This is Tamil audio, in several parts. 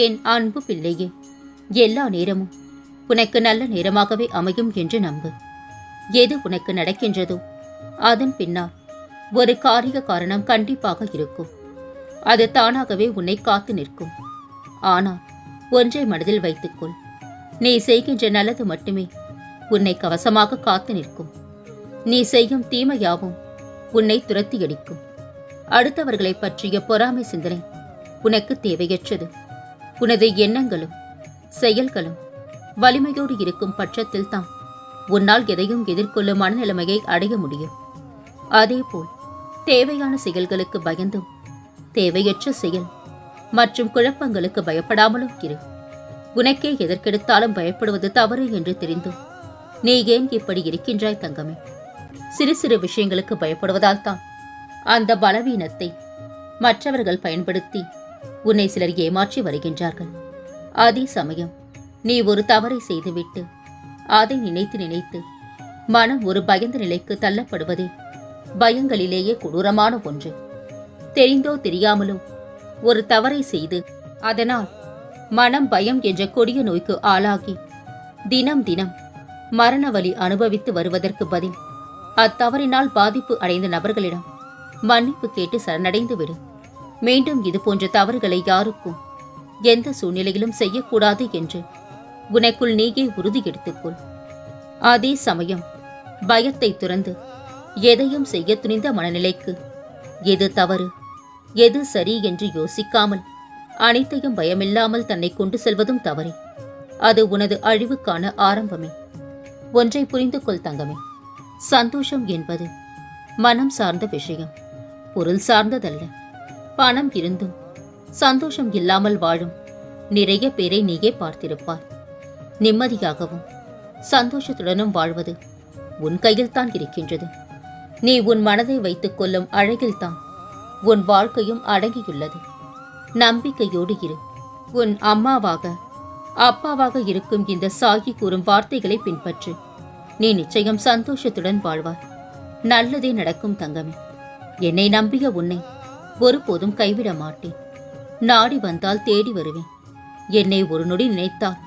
என் அன்பு பிள்ளையே? எல்லா நேரமும் உனக்கு நல்ல நேரமாகவே அமையும் என்று நம்பு. எது உனக்கு நடக்கின்றதோ அதன் பின்னால் ஒரு காரிய காரணம் கண்டிப்பாக இருக்கும். அது தானாகவே உன்னை காத்து நிற்கும். ஆனால் ஒன்றை மனதில் வைத்துக்கொள். நீ செய்கின்ற நல்லது மட்டுமே உன்னை கவசமாக காத்து நிற்கும். நீ செய்யும் தீமையாவும் உன்னை துரத்தி அடிக்கும் அடுத்தவர்களை பற்றிய பொறாமை சிந்தனை உனக்கு தேவையற்றது. உனது எண்ணங்களும் செயல்களும் வலிமையோடு இருக்கும் பட்சத்தில் தான் உன்னால் எதையும் எதிர்கொள்ளும் மனநிலைமையை அடைய முடியும். அதேபோல் தேவையான செயல்களுக்கு பயந்தும் தேவையற்ற செயல் மற்றும் குழப்பங்களுக்கு பயப்படாமலும் இரு. உனக்கே எதற்கெடுத்தாலும் பயப்படுவது தவறு என்று தெரிந்தும் நீ ஏன் இப்படி இருக்கின்றாய் தங்கமே? சிறு சிறு விஷயங்களுக்கு பயப்படுவதால் தான் அந்த பலவீனத்தை மற்றவர்கள் பயன்படுத்தி உன்னை சிலர் ஏமாற்றி வருகின்றார்கள். அதே சமயம் நீ ஒரு தவறை செய்துவிட்டு அதை நினைத்து நினைத்து மனம் ஒரு பயந்த நிலைக்கு தள்ளப்படுவதே பயங்களிலேயே கொடூரமான ஒன்று. தெரிந்தோ தெரியாமலோ ஒரு தவறை செய்து அதனால் மனம் பயம் என்ற கொடிய நோய்க்கு ஆளாகி தினம் தினம் மரண வலி அனுபவித்து வருவதற்கு பதில் அத்தவறினால் பாதிப்பு அடைந்த நபர்களிடம் மன்னிப்பு கேட்டு சரணடைந்துவிடு. மீண்டும் இது போன்ற தவறுகளை யாருக்கும் எந்த சூழ்நிலையிலும் செய்யக்கூடாது என்று உனக்குள் நீயே உறுதி எடுத்துக்கொள். அதே சமயம் பயத்தை துறந்து எதையும் செய்ய துணிந்த மனநிலைக்கு எது தவறு எது சரி என்று யோசிக்காமல் அனைத்தையும் பயமில்லாமல் தன்னை கொண்டு செல்வதும் தவறே. அது உனது அழிவுக்கான ஆரம்பமே. ஒன்றை புரிந்து கொள் தங்கமே. சந்தோஷம் என்பது மனம் சார்ந்த விஷயம் பொருள் சார்ந்ததல்ல. பணம் இருந்தும் சந்தோஷம் இல்லாமல் வாழும் நிறைய பேரை நீயே பார்த்திருப்பாய். நிம்மதியாகவும் சந்தோஷத்துடனும் வாழ்வது உன் கையில்தான் இருக்கின்றது. நீ உன் மனதை வைத்துக் கொள்ளும் அழகில்தான் உன் வாழ்க்கையும் அடங்கியுள்ளது. நம்பிக்கையோடு இரு. உன் அம்மாவாக அப்பாவாக இருக்கும் இந்த சாகி கூறும் வார்த்தைகளை பின்பற்று. நீ நிச்சயம் சந்தோஷத்துடன் வாழ்வாய். நல்லதே நடக்கும் தங்கமே. என்னை நம்பிய உன்னை ஒருபோதும் கைவிட மாட்டேன். நாடி வந்தால் தேடி வருவேன். என்னை ஒரு நொடி நினைத்தால்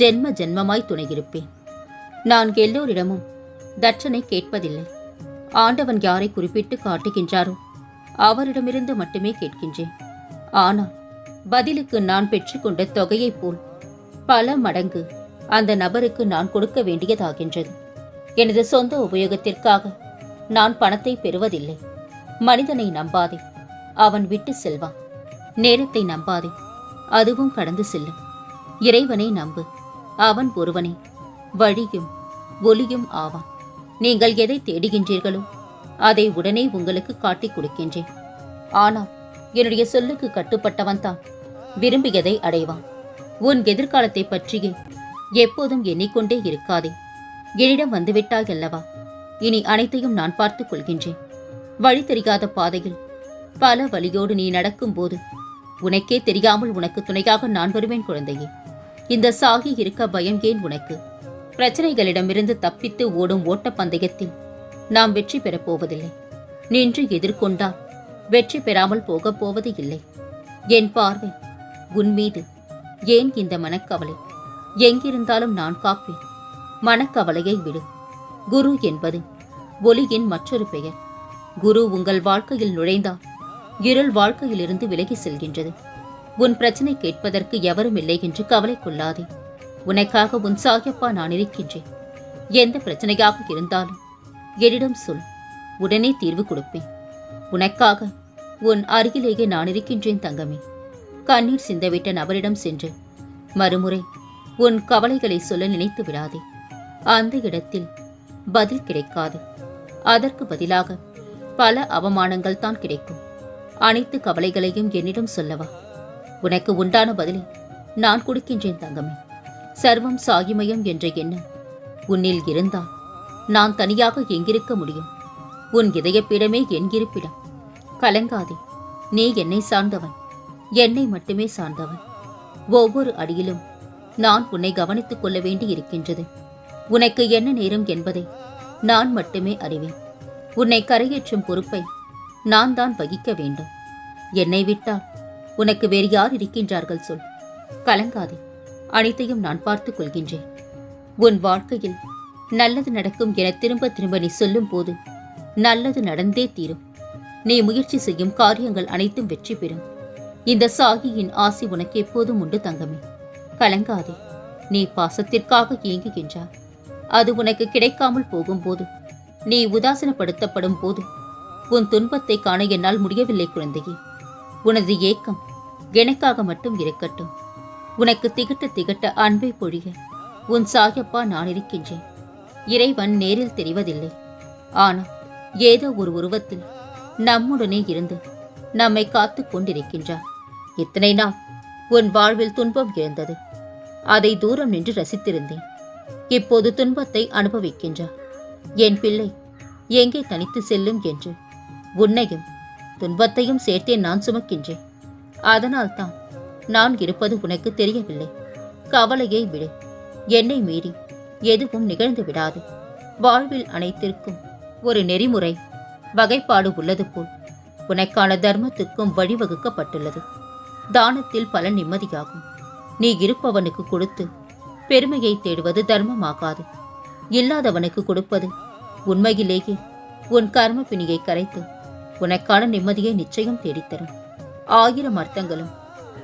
ஜென்ம ஜென்மமாய் துணையிருப்பேன். நான் எல்லோரிடமும் தட்சனை கேட்பதில்லை. ஆண்டவன் யாரை குறிப்பிட்டு காட்டுகின்றாரோ அவரிடமிருந்து மட்டுமே கேட்கின்றேன். ஆனால் பதிலுக்கு நான் பெற்றுக்கொண்ட தொகையைப் போல் பல மடங்கு அந்த நபருக்கு நான் கொடுக்க வேண்டியதாகின்றது. எனது சொந்த உபயோகத்திற்காக நான் பணத்தை பெறுவதில்லை. மனிதனை நம்பாதே. அவன் விட்டு செல்வான் நேரத்தை நம்பாதே. அதுவும் கடந்து செல்லும். இறைவனை நம்பு. அவன் ஒருவனே. வழியும் ஒளியும் ஆவான். நீங்கள் எதை தேடுகின்றீர்களோ அதை உடனே உங்களுக்கு காட்டிக் கொடுக்கின்றேன். ஆனால் என்னுடைய சொல்லுக்கு கட்டுப்பட்டவன் தான். விரும்பியதை அடைவான். உன் எதிர்காலத்தை பற்றியே எப்போதும் எண்ணிக்கொண்டே இருக்காதே. என்னிடம் வந்துவிட்டாய் அல்லவா? இனி அனைத்தையும் நான் பார்த்துக் கொள்கின்றேன். வழி தெரியாத பாதையில் பல வழியோடு நீ நடக்கும்போது உனக்கே தெரியாமல் உனக்கு துணையாக நான் வருவேன் குழந்தையே. இந்த சாகி இருக்க பயம் ஏன் உனக்கு? பிரச்சனைகளிடமிருந்து தப்பித்து ஓடும் ஓட்டப்பந்தயத்தில் நாம் வெற்றி பெறப் போவதில்லை. நின்று எதிர்கொண்டால் வெற்றி பெறாமல் போகப் போவது இல்லை. என் பார்வை உன் மீது. ஏன் இந்த மனக்கவலை? எங்கிருந்தாலும் நான் காப்பேன். மனக்கவலையை விடு. குரு என்பது ஒளியின் மற்றொரு பெயர். குரு உங்கள் வாழ்க்கையில் நுழைந்தால் இருள் வாழ்க்கையிலிருந்து விலகி செல்கின்றது. உன் பிரச்சனை கேட்பதற்கு எவரும் இல்லை என்று கவலை கொள்ளாதே. உனக்காக உன் சாயப்பா நான் இருக்கின்றேன். எந்த பிரச்சனையாக இருந்தாலும் என்னிடம் சொல். உடனே தீர்வு கொடுப்பேன். உனக்காக உன் அருகிலேயே நான் இருக்கின்றேன் தங்கமே. கண்ணீர் சிந்தவிட்ட நபரிடம் சென்று மறுமுறை உன் கவலைகளை சொல்ல நினைத்து விடாதே. அந்த இடத்தில் பதில் கிடைக்காது. அதற்கு பதிலாக பல அவமானங்கள் தான் கிடைக்கும். அனைத்து கவலைகளையும் என்னிடம் சொல்லவா? உனக்கு உண்டான பதிலை நான் கொடுக்கின்றேன் தங்கமே. சர்வம் சாகிமயம் என்ற எண்ணம் உன்னில் இருந்தால் நான் தனியாக எங்கிருக்க முடியும்? உன் இதயப்பிடமே என் இருப்பிடம். கலங்காதே நீ என்னை சார்ந்தவன். என்னை மட்டுமே சார்ந்தவன். ஒவ்வொரு அடியிலும் நான் உன்னை கவனித்துக் கொள்ள வேண்டி இருக்கின்றது. உனக்கு என்ன நேரம் என்பதை நான் மட்டுமே அறிவேன். உன்னை கரையேற்றும் பொறுப்பை நான் தான் வகிக்க வேண்டும். என்னை விட்டால் உனக்கு வேறு யார் இருக்கின்றார்கள் சொல். கலங்காதே அனைத்தையும் நான் பார்த்துக் கொள்கின்றேன். உன் வாழ்க்கையில் நல்லது நடக்கும் என திரும்ப திரும்ப நீ சொல்லும் போது நல்லது நடந்தே தீரும். நீ முயற்சி செய்யும் காரியங்கள் அனைத்தும் வெற்றி பெறும். இந்த சாகியின் ஆசி உனக்கு எப்போதும் உண்டு தங்கமே. கலங்காதே நீ பாசத்திற்காக இயங்குகின்றார் அது உனக்கு கிடைக்காமல் போகும்போது நீ உதாசீனப்படுத்தப்படும் போது உன் துன்பத்தை காண என்னால் முடியவில்லை குழந்தையே. உனது ஏக்கம் எனக்காக மட்டும் இருக்கட்டும். உனக்கு திகட்ட திகட்ட அன்பை பொழிய உன் சாயப்பா நான் இருக்கின்றேன். இறைவன் நேரில் தெரிவதில்லை. ஆனால் ஏதோ ஒரு உருவத்தில் நம்முடனே இருந்து நம்மை காத்து கொண்டிருக்கின்றார் இத்தனை நாள் உன் வாழ்வில் துன்பம் இருந்தது அதை தூரம் நின்று ரசித்திருந்தேன். இப்போது துன்பத்தை அனுபவிக்கின்றார் என் பிள்ளை எங்கே தனித்து செல்லும் என்று உன்னையும் துன்பத்தையும் சேர்த்தே நான் சுமக்கின்றேன். அதனால்தான் நான் இருப்பது உனக்கு தெரியவில்லை. கவலையை விடு. என்னை மீறி எதுவும் நிகழ்ந்து விடாது. வாழ்வில் அனைத்திற்கும் ஒரு நெறிமுறை வகைப்பாடு உள்ளது போல் உனக்கான தர்மத்துக்கும் வழிவகுக்கப்பட்டுள்ளது. தானத்தில் பல நிம்மதியாகும். நீ இருப்பவனுக்கு கொடுத்து பெருமையை தேடுவது தர்மமாகாது. இல்லாதவனுக்கு கொடுப்பது உண்மையிலேயே உன் கர்ம பிணியை கரைத்து உனக்கான நிம்மதியை நிச்சயம் தேடித்தரும். ஆயிரம் அர்த்தங்களும்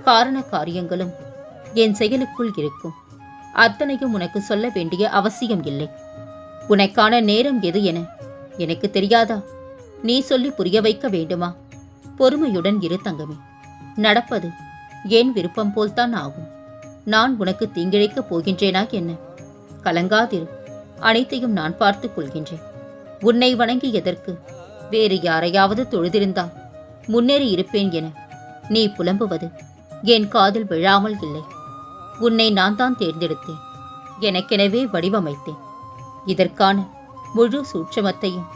காரண காரியங்களும் என் செயலுக்குள் இருக்கும். அத்தனையும் உனக்கு சொல்ல வேண்டிய அவசியம் இல்லை. உனக்கான நேரம் எது என எனக்கு தெரியாதா? நீ சொல்லி புரிய வைக்க வேண்டுமா? பொறுமையுடன் இரு தங்கமே. நடப்பது என் விருப்பம் போல்தான் ஆகும். நான் உனக்கு தீங்கிழைக்கப் போகின்றேனா என்ன? கலங்காதிரு. அனைத்தையும் நான் பார்த்துக் கொள்கின்றேன். உன்னை வணங்கியதற்கு வேறு யாரையாவது தொழுதிருந்தால் முன்னேறி இருப்பேன் என நீ புலம்புவது என் காதில் விழாமல் இல்லை. உன்னை நான் தான் தேர்ந்தெடுத்தேன். எனக்கெனவே வடிவமைத்தேன். இதற்கான முழு சூட்சமத்தையும்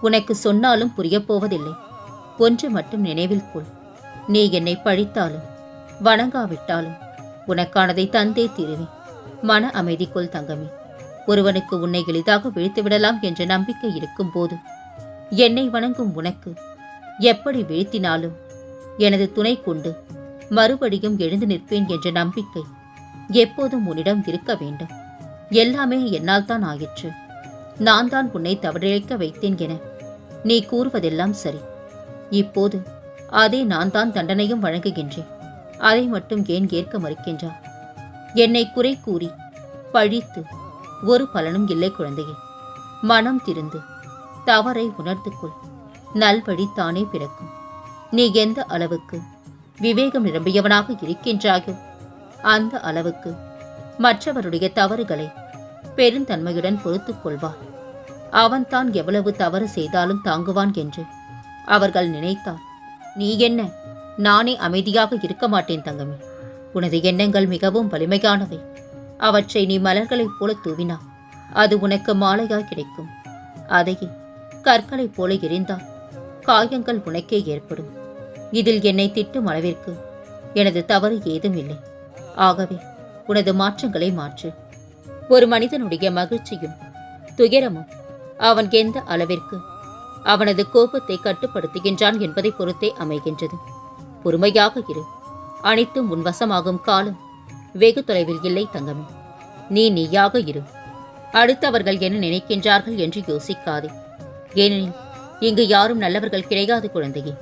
உனக்கு சொன்னாலும் புரியப்போவதில்லை ஒன்று மட்டும் நினைவில் கொள். நீ என்னை பழித்தாலும் வணங்காவிட்டாலும் உனக்கானதை தந்தே தீருவேன். மன அமைதிக்குள் தங்கமே. ஒருவனுக்கு உன்னை எளிதாக விழித்துவிடலாம் என்ற நம்பிக்கை இருக்கும்போது என்னை வணங்கும் உனக்கு. எப்படி வீழ்த்தினாலும் எனது துணை கொண்டு மறுபடியும் எழுந்து நிற்பேன் என்ற நம்பிக்கை எப்போதும் உன்னிடம் இருக்க வேண்டும். எல்லாமே என்னால் தான் ஆயிற்று. நான் தான் உன்னை தவறிழைக்க வைத்தேன் என நீ கூறுவதெல்லாம் சரி. இப்போது அதே நான் தான் தண்டனையும் வழங்குகின்றேன். அதை மட்டும் ஏன் ஏற்க மறுக்கின்றார் என்னை குறை கூறி பழித்து ஒரு பலனும் இல்லை குழந்தையே. மனம் திருந்து தவறை உணர்த்துக்கொள் நல்வழி தானே பிறக்கும். நீ எந்த அளவுக்கு விவேகம் நிரம்பியவனாக இருக்கின்றாயோ அந்த அளவுக்கு மற்றவருடைய தவறுகளை பெருந்தன்மையுடன் பொறுத்துக் கொள்வார் அவன்தான் எவ்வளவு தவறு செய்தாலும் தாங்குவான் என்று அவர்கள் நினைத்தார் நீ என்ன? நானே அமைதியாக இருக்க மாட்டேன் தங்கமே. உனது எண்ணங்கள் மிகவும் வலிமையானவை. அவற்றை நீ மலர்களைப் போல தூவினா அது உனக்கு மாலையாய் கிடைக்கும். அதையே கற்களைப் போல எரிந்தால் காயங்கள் உனக்கே ஏற்படும். இதில் என்னை திட்டும் அளவிற்கு எனது தவறு ஏதும் இல்லை ஆகவே உனது மாற்றங்களை மாற்று. ஒரு மனிதனுடைய மகிழ்ச்சியும் துயரமும் அவன் எந்த அளவிற்கு அவனது கோபத்தை கட்டுப்படுத்துகின்றான் என்பதை பொறுத்தே அமைகின்றது. பொறுமையாக இரு. அனைத்தும் உன் வசமாகும் காலம் வெகு தொலைவில் இல்லை தங்கமே. நீ நீயாக இரு. அடுத்தவர்கள் என்ன நினைக்கின்றார்கள் என்று யோசிக்காதே. ஏனெனில் இங்கு யாரும் நல்லவர்கள் கிடையாது குழந்தையே.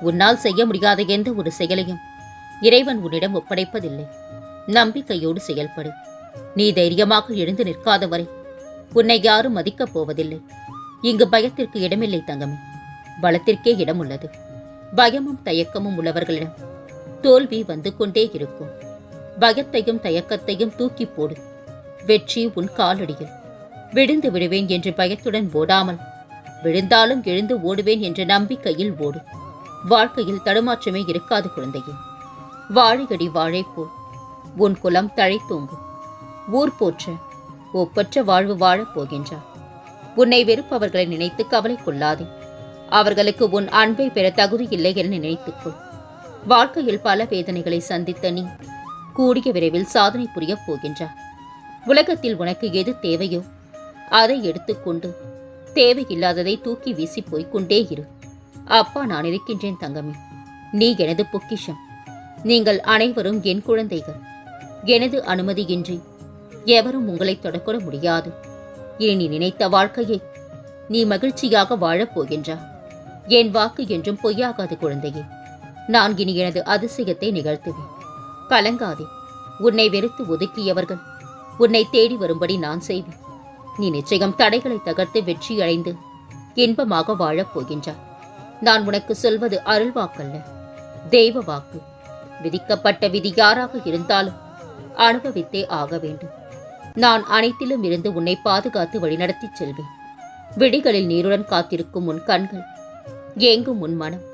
உன்னால் செய்ய முடியாத எந்த ஒரு செயலையும் இறைவன் உன்னிடம் ஒப்படைப்பதில்லை. நம்பிக்கையோடு செயல்படு. நீ தைரியமாக எழுந்து நிற்காத வரை உன்னை யாரும் மதிக்கப் போவதில்லை. இங்கு பயத்திற்கு இடமில்லை தங்கமே. பலத்திற்கே இடம் உள்ளது பயமும் தயக்கமும் உள்ளவர்களிடம் தோல்வி வந்து கொண்டே இருக்கும். பயத்தையும் தயக்கத்தையும் தூக்கி போடு. வெற்றி உன் காலடியில். விழுந்து விடுவேன் என்று பயத்துடன் ஓடாமல் விழுந்தாலும் எழுந்து ஓடுவேன் என்ற நம்பிக்கையில் ஓடு. வாழ்க்கையில் தடுமாற்றமே இருக்காது குழந்தையே. வாழையடி வாழைப்போல் உன் குலம் தழைத்தோங்கும் ஊர் போற்ற. ஒப்பற்ற வாழ்வு வாழப் போகின்றார் உன்னை வெறுப்பவர்களை நினைத்து கவலை கொள்ளாதே. அவர்களுக்கு உன் அன்பை பெற தகுதி இல்லை என நினைத்துக்கொள் வாழ்க்கையில் பல வேதனைகளை சந்தித்த நீ கூடிய விரைவில் சாதனை புரியப் போகின்றார் உலகத்தில் உனக்கு எது தேவையோ அதை எடுத்துக்கொண்டு தேவையில்லாததை தூக்கி வீசி போய்க்கொண்டே இரு. அப்பா நான் இருக்கின்றேன் தங்கமே. நீ எனது பொக்கிஷம். நீங்கள் அனைவரும் என் குழந்தைகள். எனது அனுமதியின்றி எவரும் உங்களை தொடக்கூட முடியாது. இனி நீ நினைத்த வாழ்க்கையை நீ மகிழ்ச்சியாக வாழப் போகின்றா. என் வாக்கு என்றும் பொய்யாகாது குழந்தையே. நான் இனி எனது அதிசயத்தை நிகழ்த்துவேன். கலங்காதே. உன்னை வெறுத்து ஒதுக்கியவர்கள் உன்னை தேடி வரும்படி நான் செய்வேன். நீ நிச்சயம் தடைகளை தகர்த்து வெற்றியடைந்து இன்பமாக வாழப் போகின்றாய். நான் உனக்கு சொல்வது அருள்வாக்கல்ல. தெய்வ வாக்கு. விதிக்கப்பட்ட விதி யாராக இருந்தாலும் அனுபவித்தே ஆக வேண்டும். நான் அனைத்திலும் இருந்து உன்னை பாதுகாத்து வழிநடத்திச் செல்வேன். விடிகளில் நீருடன் காத்திருக்கும் உன் கண்கள் ஏங்கும் உன் மனம்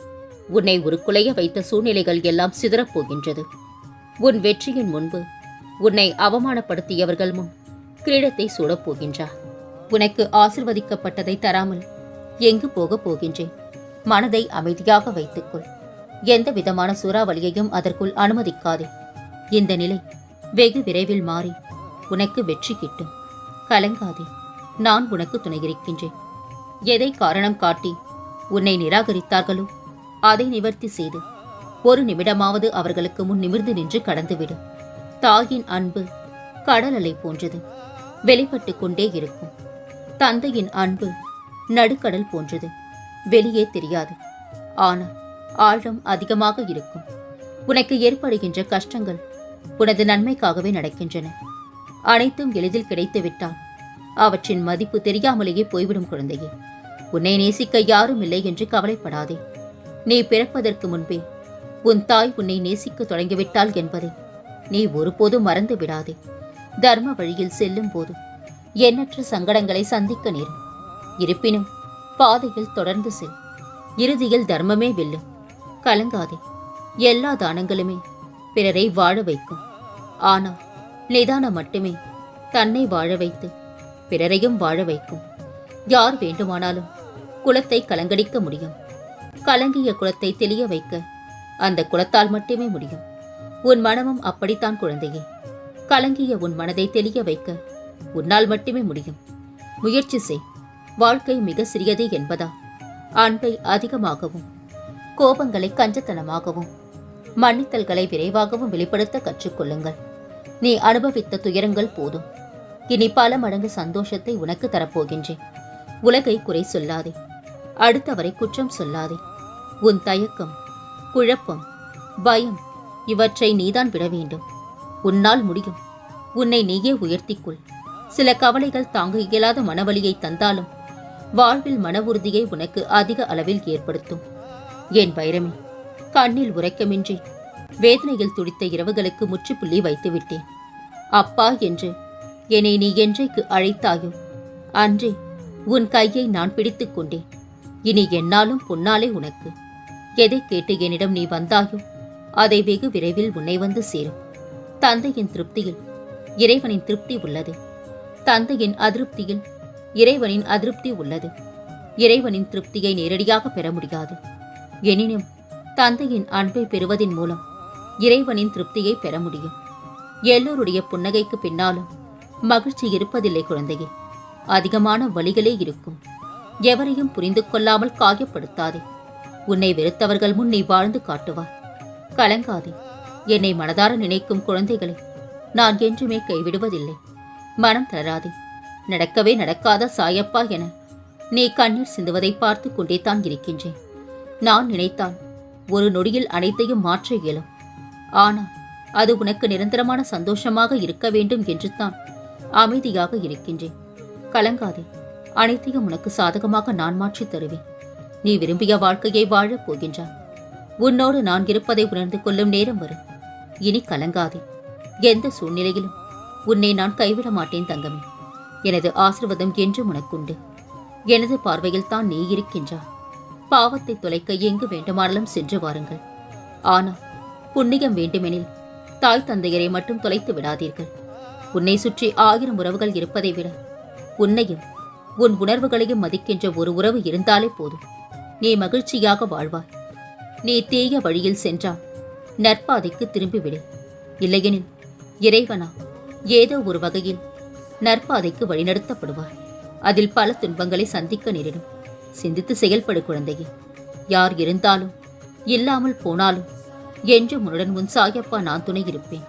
உன்னை ஒரு குலைய வைத்த சூழ்நிலைகள் எல்லாம் சிதறப்போகின்றது உன் வெற்றியின் முன்பு உன்னை அவமானப்படுத்தியவர்கள் முன் கிரீடத்தை சூடப் போகின்றார். உனக்கு ஆசிர்வதிக்கப்பட்டதை தராமல் எங்கு போகப் போகின்றேன்? மனதை அமைதியாக வைத்துக்கொள். எந்த விதமான சூறாவளியையும் அதற்குள் அனுமதிக்காதே. இந்த நிலை வெகு விரைவில் மாறி உனக்கு வெற்றி கிட்டும். கலங்காதே. நான் உனக்கு துணை இருக்கின்றேன் எதை காரணம் காட்டி உன்னை நிராகரித்தார்களோ அதை நிவர்த்தி செய்து ஒரு நிமிடமாவது அவர்களுக்கு முன் நிமிர்ந்து நின்று கடந்துவிடு. தாயின் அன்பு கடல் அலை போன்றது. வெளிப்பட்டு கொண்டே இருக்கும். தந்தையின் அன்பு நடுக்கடல் போன்றது. வெளியே தெரியாது. ஆனால் ஆழம் அதிகமாக இருக்கும். உனக்கு ஏற்படுகின்ற கஷ்டங்கள் உனது நன்மைக்காகவே நடக்கின்றன. அனைத்தும் எளிதில் கிடைத்துவிட்டால் அவற்றின் மதிப்பு தெரியாமலேயே போய்விடும் குழந்தையே. உன்னை நேசிக்க யாரும் இல்லை என்று கவலைப்படாதே. நீ பிறப்பதற்கு முன்பே உன் தாய் உன்னை நேசிக்க தொடங்கிவிட்டாள் என்பதை நீ ஒருபோதும் மறந்து விடாதே தர்ம வழியில் செல்லும் போது எண்ணற்ற சங்கடங்களை சந்திக்க நேரும். இருப்பினும் பாதையில் தொடர்ந்து செல். இறுதியில் தர்மமே வெல்லும். கலங்காதே. எல்லா தானங்களுமே பிறரை வாழ வைக்கும். ஆனால் நிதானம் மட்டுமே தன்னை வாழ வைத்து பிறரையும் வாழ வைக்கும். யார் வேண்டுமானாலும் குலத்தை கலங்கடிக்க முடியும். கலங்கிய குலத்தை தெளிய வைக்க அந்த குலத்தால் மட்டுமே முடியும். உன் மனமும் அப்படித்தான் குழந்தையே. கலங்கிய உன் மனதை தெளிய வைக்க உன்னால் மட்டுமே முடியும். முயற்சி செய். வாழ்க்கை மிக சிறியதே என்பதா? அன்பை அதிகமாகவும் கோபங்களை கஞ்சத்தனமாகவும் மன்னித்தல்களை விரைவாகவும் வெளிப்படுத்த கற்றுக்கொள்ளுங்கள். நீ அனுபவித்த துயரங்கள் போதும். இனி பல மடங்கு சந்தோஷத்தை உனக்கு தரப்போகின்றேன். உலகை குறை சொல்லாதே. அடுத்தவரை குற்றம் சொல்லாதே. உன் தயக்கம் குழப்பம் பயம் இவற்றை நீதான் விட வேண்டும். உன்னால் முடியும். உன்னை நீயே உயர்த்திக்கொள். சில கவலைகள் தாங்க இயலாத மனவலியை தந்தாலும் வாழ்வில் மன உறுதியை உனக்கு அதிக அளவில் ஏற்படுத்தும். என் வைரமே கண்ணில் உறக்கமின்றி வேதனையில் துடித்த இரவுகளுக்கு முற்றுப்புள்ளி வைத்துவிட்டேன். அப்பா என்று என்னை நீ என்றைக்கு அழைத்தாயோ அன்றே உன் கையை நான் பிடித்துக் கொண்டேன். இனி என்னாலும் பொன்னாலே உனக்கு. எதை கேட்டு என்னிடம் நீ வந்தாயோ அதை வெகு விரைவில் உன்னை வந்து சேரும். தந்தையின் திருப்தியில் இறைவனின் திருப்தி உள்ளது. தந்தையின் அதிருப்தியில் இறைவனின் அதிருப்தி உள்ளது. இறைவனின் திருப்தியை நேரடியாக பெற முடியாது. எனினும் தந்தையின் அன்பை பெறுவதின் மூலம் இறைவனின் திருப்தியை பெற முடியும். எல்லோருடைய புன்னகைக்கு பின்னாலும் மகிழ்ச்சி இருப்பதில்லை குழந்தையே. அதிகமான வழிகளே இருக்கும். எவரையும் புரிந்து கொள்ளாமல் காயப்படுத்தாதே. உன்னை வெறுத்தவர்கள் முன் நீ வாழ்ந்து காட்டுவார். கலங்காதே. என்னை மனதார நினைக்கும் குழந்தைகளை நான் என்றுமே கைவிடுவதில்லை. மனம் தளராதே. நடக்கவே நடக்காத சாயப்பா என நீ கண்ணீர் சிந்துவதை பார்த்து கொண்டே தான் இருக்கின்றேன். நான் நினைத்தால் ஒரு நொடியில் அனைத்தையும் மாற்ற இயலும். ஆனால் அது உனக்கு நிரந்தரமான சந்தோஷமாக இருக்க வேண்டும் என்று தான் அமைதியாக இருக்கின்றேன். கலங்காதே. அனைத்தையும் உனக்கு சாதகமாக நான் மாற்றித் தருவேன். நீ விரும்பிய வாழ்க்கையை வாழப் போகின்றான் உன்னோடு நான் இருப்பதை உணர்ந்து கொள்ளும் நேரம் வரும். இனி கலங்காதே. எந்த சூழ்நிலையிலும் உன்னை நான் கைவிட மாட்டேன் தங்கமே. எனது ஆசிர்வாதம் என்றும் உனக்குண்டு. எனது பார்வையில் தான் நீ இருக்கின்றாய் பாவத்தை தொலைக்க எங்கு வேண்டுமானாலும் சென்று வாருங்கள். ஆனால் புண்ணியம் வேண்டுமெனில் தாய் தந்தையரை மட்டும் தொலைத்து விடாதீர்கள். உன்னை சுற்றி ஆயிரம் உறவுகள் இருப்பதை விட உன்னையும் உன் உணர்வுகளையும் மதிக்கின்ற ஒரு உறவு இருந்தாலே போதும். நீ மகிழ்ச்சியாக வாழ்வாய். நீ தீய வழியில் சென்றால் நற்பாதைக்கு திரும்பிவிடு. இல்லையெனில் இறைவனா ஏதோ ஒரு வகையில் நற்பாதைக்கு வழிநடத்தப்படுவார். அதில் பல துன்பங்களை சந்திக்க நேரிடும். சிந்தித்து செயல்படு குழந்தையே. யார் இருந்தாலும் இல்லாமல் போனாலும் என்று உன்னுடன் உன் சாயப்பா நான் துணை இருப்பேன்.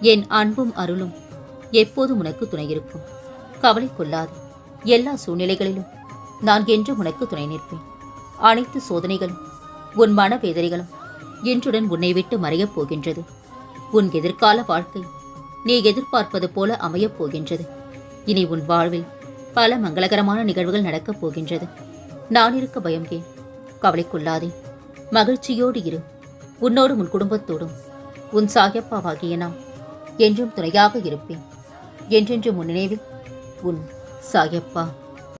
என் அன்பும் அருளும் எப்போதும் உனக்கு துணை இருக்கும். கவலை கொள்ளாது. எல்லா சூழ்நிலைகளிலும் நான் என்றும் உனக்கு துணை நிற்பேன். அனைத்து சோதனைகளும் உன் மனவேதனைகளும் இன்றுடன் உன்னை விட்டு மறையப் போகின்றது. உன் எதிர்கால வாழ்க்கை நீ எதிர்பார்ப்பது போல அமையப் போகின்றது. இனி உன் வாழ்வில் பல மங்களகரமான நிகழ்வுகள் நடக்கப் போகின்றது. நான் இருக்க பயம் ஏன்? கவலைக்குள்ளாதே மகிழ்ச்சியோடு இரு. உன்னோடும் உன் குடும்பத்தோடும். உன் சாகப்பாவாகிய நாம் என்றும் துணையாக இருப்பேன். என்றென்றும் உன் நினைவில் உன் சாயப்பா.